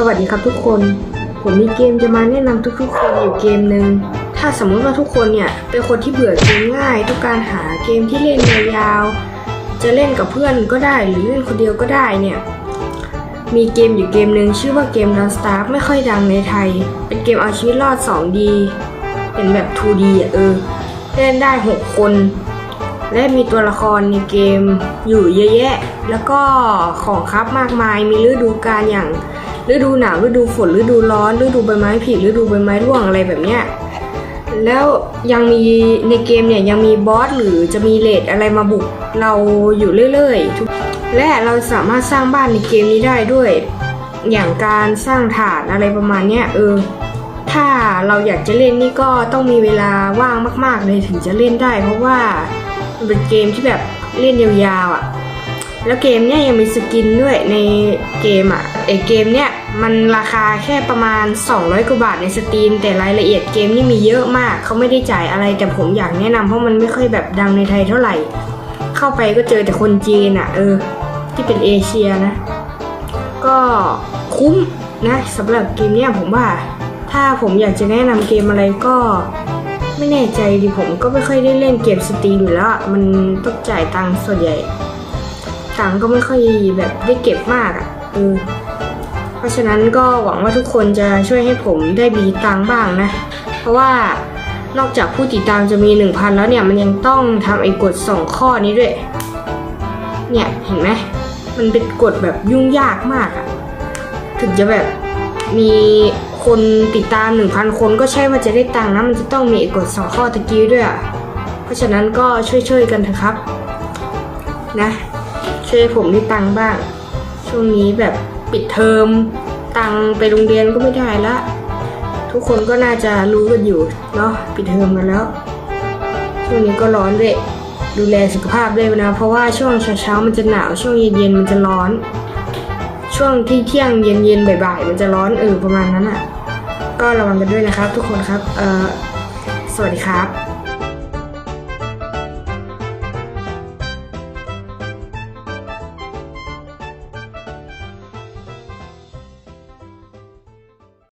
สวัสดีครับทุกคน ผมมีเกมจะมาแนะนำทุกๆคนอยู่เกมหนึ่งถ้าสมมติว่าทุกคนเนี่ยเป็นคนที่เบื่อเกมง่ายต้องการหาเกมที่เล่นยาวๆจะเล่นกับเพื่อนก็ได้หรือเล่นคนเดียวก็ได้เนี่ย มีเกมอยู่เกมหนึ่งชื่อว่าเกม Don't Starve ไม่ค่อยดังในไทย เป็นเกมเอาชีวิตรอด 2D เป็นแบบ 2D อะเออ เล่นได้ 6 คน และมีตัวละครในเกมอยู่เยอะแยะ แล้วก็ของครับมากมายมีฤดูกาลอย่าง ฤดูหนาวฤดูฝนฤดูร้อนฤดูใบไม้ผลิฤดูใบไม้ร่วงอะไรแบบเนี้ยแล้วยังมีในเกมเนี่ยยังมีบอสหรือจะมีเลดอะไรมาบุกเราอยู่เรื่อยๆทุกและเราสามารถสร้างบ้านในเกมนี้ได้ด้วย อย่างการสร้างฐานอะไรประมาณเนี้ยเออถ้าเราอยากจะเล่นนี่ก็ต้องมีเวลาว่างมาก ๆ เลยถึงจะเล่นได้ เพราะว่ามันเป็นเกมที่แบบเล่นยาวๆอะ แล้วเกมเนี่ยยังมีสกินด้วยในเกมอะไอเกมเนี่ยมันราคาแค่ประมาณ 200กว่าบาทในสตรีม แต่รายละเอียดเกมนี่มีเยอะมาก เขาไม่ได้จ่ายอะไรแต่ผมอยากแนะนำเพราะมันไม่ค่อยแบบดังในไทยเท่าไหร่ เข้าไปก็เจอแต่คนจีนอะเออ ที่เป็นเอเชียนะ ก็คุ้มนะสำหรับเกมเนี่ยผมว่า ถ้าผมอยากจะแนะนำเกมอะไรก็ไม่แน่ใจดิผมก็ไม่ค่อยได้เล่นเกมสตรีมอยู่แล้วมันต้องจ่ายตังค์ส่วนใหญ่ ตังก็ไม่ค่อยแบบได้เก็บมากอะ่ะเออเพราะฉะนั้นก็หวังว่าทุกคนจะช่วยให้ผมได้มีตังบ้างนะ เพราะว่านอกจากผู้ติดตามจะมี 1,000 แล้วเนี่ย มันยังต้องทำไอ้กฎสองข้อนี้ด้วย เนี่ยเห็นไหมมันเป็นกฎแบบยุ่งยากมากอะถึงจะแบบมีคนติดตาม 1,000 คนก็ใช่ว่าจะได้ตังค์นะ มันจะต้องมีไอ้กฎสองข้อตะกี้ด้วยอะเพราะฉะนั้นก็ช่วยๆกันเถอะครับ นะ ช่วยผมได้ตังบ้าง ช่วงนี้แบบปิดเทอม ตังไปโรงเรียนก็ไม่ได้ละ ทุกคนก็น่าจะรู้กันอยู่เนาะปิดเทอมกันแล้ว ช่วงนี้ก็ร้อนด้วยดูแลสุขภาพด้วยนะ เพราะว่าช่วงเช้าๆมันจะหนาวช่วงเย็นๆมันจะร้อน ช่วงที่เที่ยงเย็นๆบ่ายๆมันจะร้อนเออประมาณนั้นอะ ก็ระวังกันด้วยนะครับ ทุกคนครับเออสวัสดีครับ